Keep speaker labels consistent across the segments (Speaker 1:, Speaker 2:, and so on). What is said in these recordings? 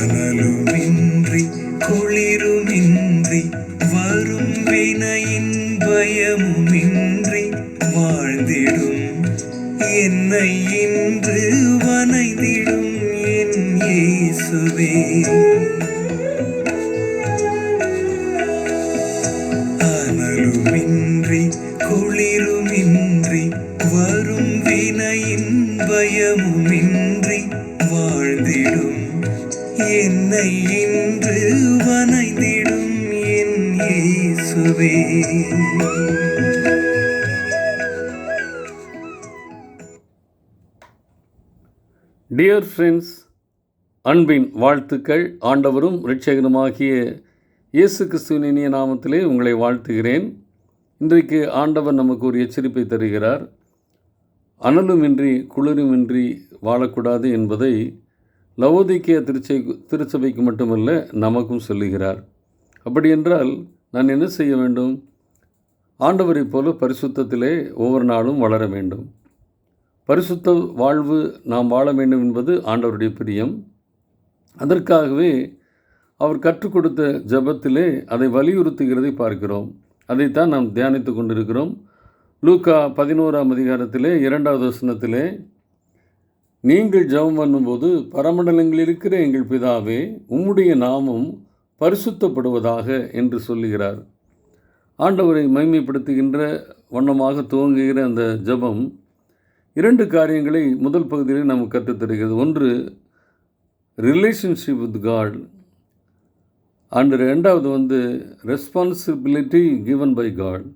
Speaker 1: அனலுமின்றி குளிருமின்றி வரும் வினையின் பயமுமின்றி வாழ்ந்திடும். என்னை இன்று வனைந்திடும் என் இயேசுவே. அனலுமின்றி குளிருமின்றி வரும் வினையின் பயமுமின்றி வாழ்ந்திடும். என்னை இன்று வனைந்திடும் என் இயேசுவே.
Speaker 2: டியர் ஃப்ரெண்ட்ஸ் அன்பின் வாழ்த்துக்கள். ஆண்டவரும் ரிட்சகனுமாகிய இயேசு கிறிஸ்துவின் இனிய நாமத்திலே உங்களை வாழ்த்துகிறேன். இன்றைக்கு ஆண்டவர் நமக்கு ஒரு எச்சரிப்பை தருகிறார். அனலுமின்றி குளிருமின்றி வாழக்கூடாது என்பதை லவோதிக்கிய திருச்சை திருச்சபைக்கு மட்டுமல்ல நமக்கும் சொல்லுகிறார். அப்படி என்றால் நான் என்ன செய்ய வேண்டும்? ஆண்டவரைப் போல பரிசுத்தத்திலே ஒவ்வொரு நாளும் வளர வேண்டும். பரிசுத்த வாழ்வு நாம் வாழ வேண்டும் என்பது ஆண்டவருடைய பிரியம். அதற்காகவே அவர் கற்றுக் கொடுத்த ஜெபத்திலே அதை வலியுறுத்துகிறதை பார்க்கிறோம். அதைத்தான் நாம் தியானித்து கொண்டிருக்கிறோம். லூக்கா பதினோராம் அதிகாரத்திலே இரண்டாவது வசனத்திலே நீங்கள் ஜெபம் பண்ணும்போது பரமண்டலங்களில் இருக்கிற எங்கள் பிதாவே உம்முடைய நாமம் பரிசுத்தப்படுவதாக என்று சொல்லுகிறார். ஆண்டவரை மைமைப்படுத்துகின்ற வண்ணமாக துவங்குகிற அந்த ஜெபம் இரண்டு காரியங்களை முதல் பகுதியில் நமக்கு கற்றுத்தருகிறது. ஒன்று ரிலேஷன்ஷிப் வித் காட் அண்டு ரெண்டாவது வந்து ரெஸ்பான்சிபிலிட்டி கிவன் பை காட்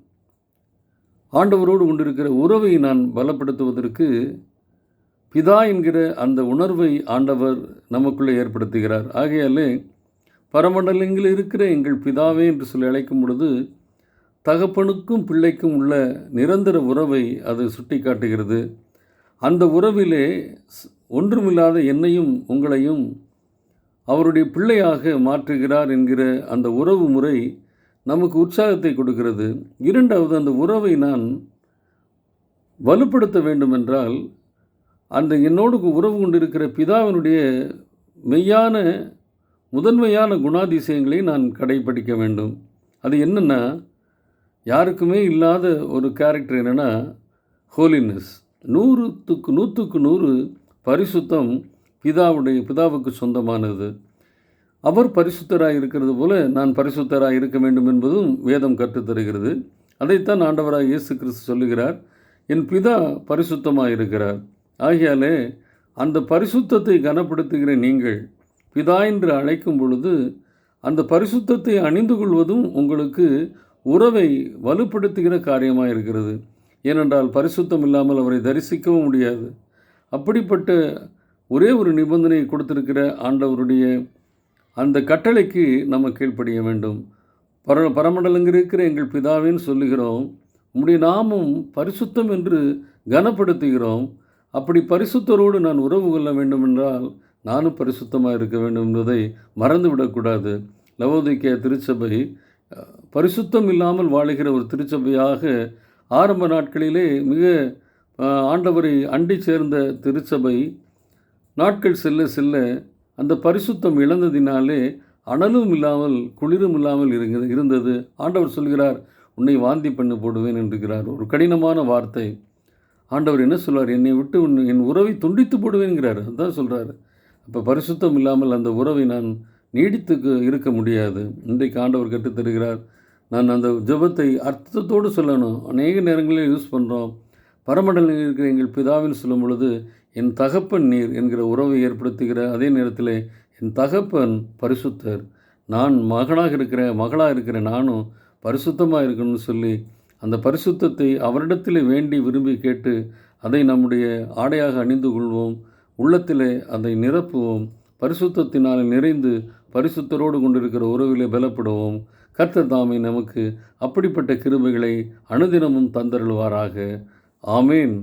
Speaker 2: ஆண்டவரோடு கொண்டிருக்கிற உறவை நான் பலப்படுத்துவதற்கு பிதா என்கிற அந்த உணர்வை ஆண்டவர் நமக்குள்ளே ஏற்படுத்துகிறார். ஆகையாலே பரமண்டலங்களில் இருக்கிற எங்கள் பிதாவே என்று சொல்லி அழைக்கும் பொழுது தகப்பனுக்கும் பிள்ளைக்கும் உள்ள நிரந்தர உறவை அது சுட்டி காட்டுகிறது அந்த உறவிலே ஒன்றுமில்லாத என்னையும் உங்களையும் அவருடைய பிள்ளையாக மாற்றுகிறார் என்கிற அந்த உறவு முறை நமக்கு உற்சாகத்தை கொடுக்கிறது. இரண்டாவது அந்த உறவை நான் வலுப்படுத்த வேண்டுமென்றால் அந்த என்னோடு உறவு கொண்டிருக்கிற பிதாவினுடைய மெய்யான முதன்மையான குணாதிசயங்களை நான் கடைப்பிடிக்க வேண்டும். அது என்னென்னா யாருக்குமே இல்லாத ஒரு கேரக்டர் என்னென்னா ஹோலினஸ் நூறுத்துக்கு நூற்றுக்கு நூறு பரிசுத்தம் பிதாவுடைய பிதாவுக்கு சொந்தமானது. அவர் பரிசுத்தராக இருக்கிறது போல நான் பரிசுத்தராக இருக்க வேண்டும் என்பதும் வேதம் கற்றுத்தருகிறது அதைத்தான் ஆண்டவராக இயேசு கிறிஸ்து சொல்லுகிறார். என் பிதா பரிசுத்தமாக இருக்கிறார். ஆகையாலே அந்த பரிசுத்தத்தை கனப்படுத்துகிற நீங்கள் பிதா என்று அழைக்கும் பொழுது அந்த பரிசுத்தத்தை அணிந்து கொள்வதும் உங்களுக்கு உறவை வலுப்படுத்துகிற காரியமாக இருக்கிறது. ஏனென்றால் பரிசுத்தம் இல்லாமல் அவரை தரிசிக்கவும் முடியாது. அப்படிப்பட்ட ஒரே ஒரு நிபந்தனையை கொடுத்திருக்கிற ஆண்டவருடைய அந்த கட்டளைக்கு நம்ம கீழ்ப்படிய வேண்டும். பர பரமண்டலங்கள் இருக்கிற எங்கள் பிதாவின்னு சொல்லுகிறோம் உம்முடைய நாமும் பரிசுத்தம் என்று கனப்படுத்துகிறோம். அப்படி பரிசுத்தரோடு நான் உறவு கொள்ள வேண்டுமென்றால் நானும் பரிசுத்தமாக இருக்க வேண்டும் என்பதை மறந்துவிடக்கூடாது. லவோதிக்கே திருச்சபை பரிசுத்தம் இல்லாமல் வாழுகிற ஒரு திருச்சபையாக ஆரம்ப நாட்களிலே மிக ஆண்டவரை அண்டி சேர்ந்த திருச்சபை நாட்கள் செல்ல செல்ல அந்த பரிசுத்தம் இழந்ததினாலே அனலும் இல்லாமல் குளிரும் இல்லாமல் இருந்தது. ஆண்டவர் சொல்கிறார் உன்னை வாந்தி பண்ண போடுவேன் என்றுகிறார் ஒரு கடினமான வார்த்தை. ஆண்டவர் என்ன சொல்வார் என்னை விட்டு உன் என் உறவை துண்டித்து போடுவேன்கிறார். அதான் சொல்கிறார் அப்போ பரிசுத்தம் இல்லாமல் அந்த உறவை நான் நீடித்து இருக்க முடியாது. இன்றைக்கு ஆண்டவர் கற்றுத்தருகிறார் நான் அந்த ஜெபத்தை அர்த்தத்தோடு சொல்லணும். அநேக நேரங்களில் யூஸ் பண்ணுறோம் பரமண்டலில் இருக்கிற எங்கள் பிதாவின்னு சொல்லும் பொழுது என் தகப்பன் நீர் என்கிற உறவை ஏற்படுத்துகிற அதே நேரத்தில் என் தகப்பன் பரிசுத்தர். நான் மகனாக இருக்கிற மகளாக இருக்கிற நானும் பரிசுத்தமாக இருக்கணும்னு சொல்லி அந்த பரிசுத்தத்தை அவரிடத்தில் வேண்டி விரும்பி கேட்டு அதை நம்முடைய ஆடையாக அணிந்து கொள்வோம். உள்ளத்திலே அதை நிரப்புவோம். பரிசுத்தத்தினால் நிறைந்து பரிசுத்தரோடு கொண்டிருக்கிற உறவிலே பலப்படுவோம். கர்த்தர் தாமே நமக்கு அப்படிப்பட்ட கிருபைகளை அனுதினமும் தந்தருள்வாராக. ஆமேன்.